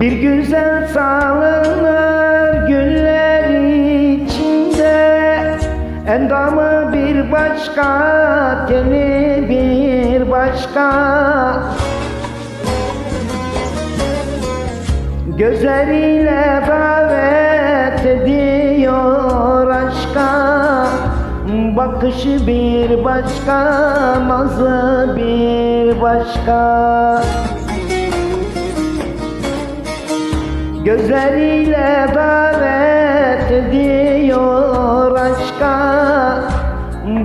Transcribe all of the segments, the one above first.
Bir güzel salınır güller içinde. Endamı bir başka, teni bir başka. Gözleriyle davet ediyor aşka. Bakışı bir başka, nazı bir başka Gözleriyle davet ediyor aşka.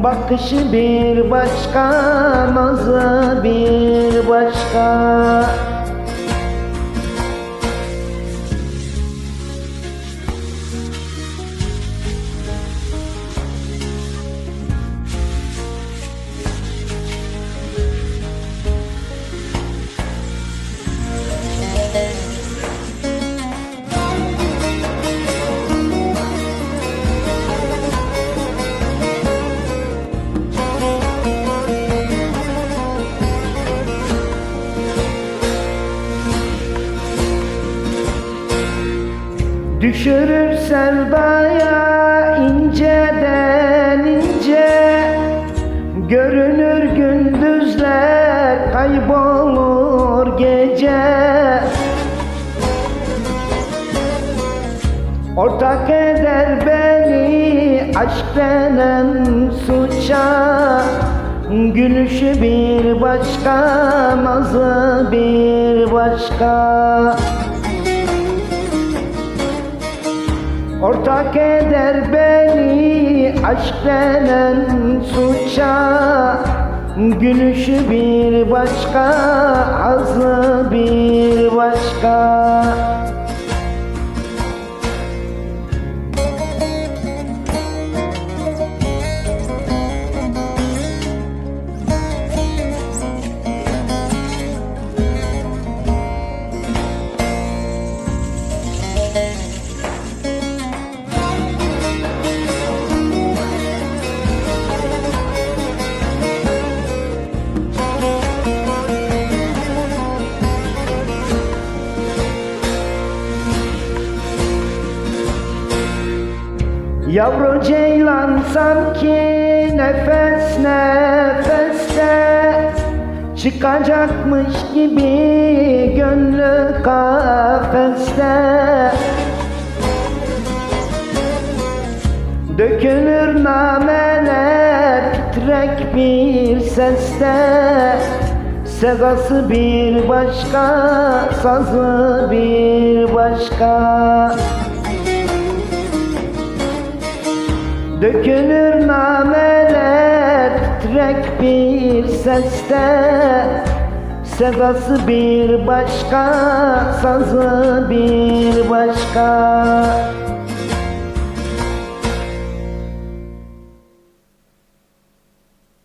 Bakışı bir başka, nazı bir başka Düşürür sevdaya inceden ince. Görünür gündüzler kaybolur gece. Ortak eder beni aşk denen suça. Gülüşü bir başka, nazı bir başka Ortak eder beni aşk denen suça. Gülüşü bir başka, hazı bir başka Yavru ceylan sanki nefes nefeste. Çıkacakmış gibi gönlü kafeste. Dökülür nameler titrek bir seste. Sedası bir başka, sazı bir başka Dökülür nameler titrek bir seste. Sedası bir başka, sazı bir başka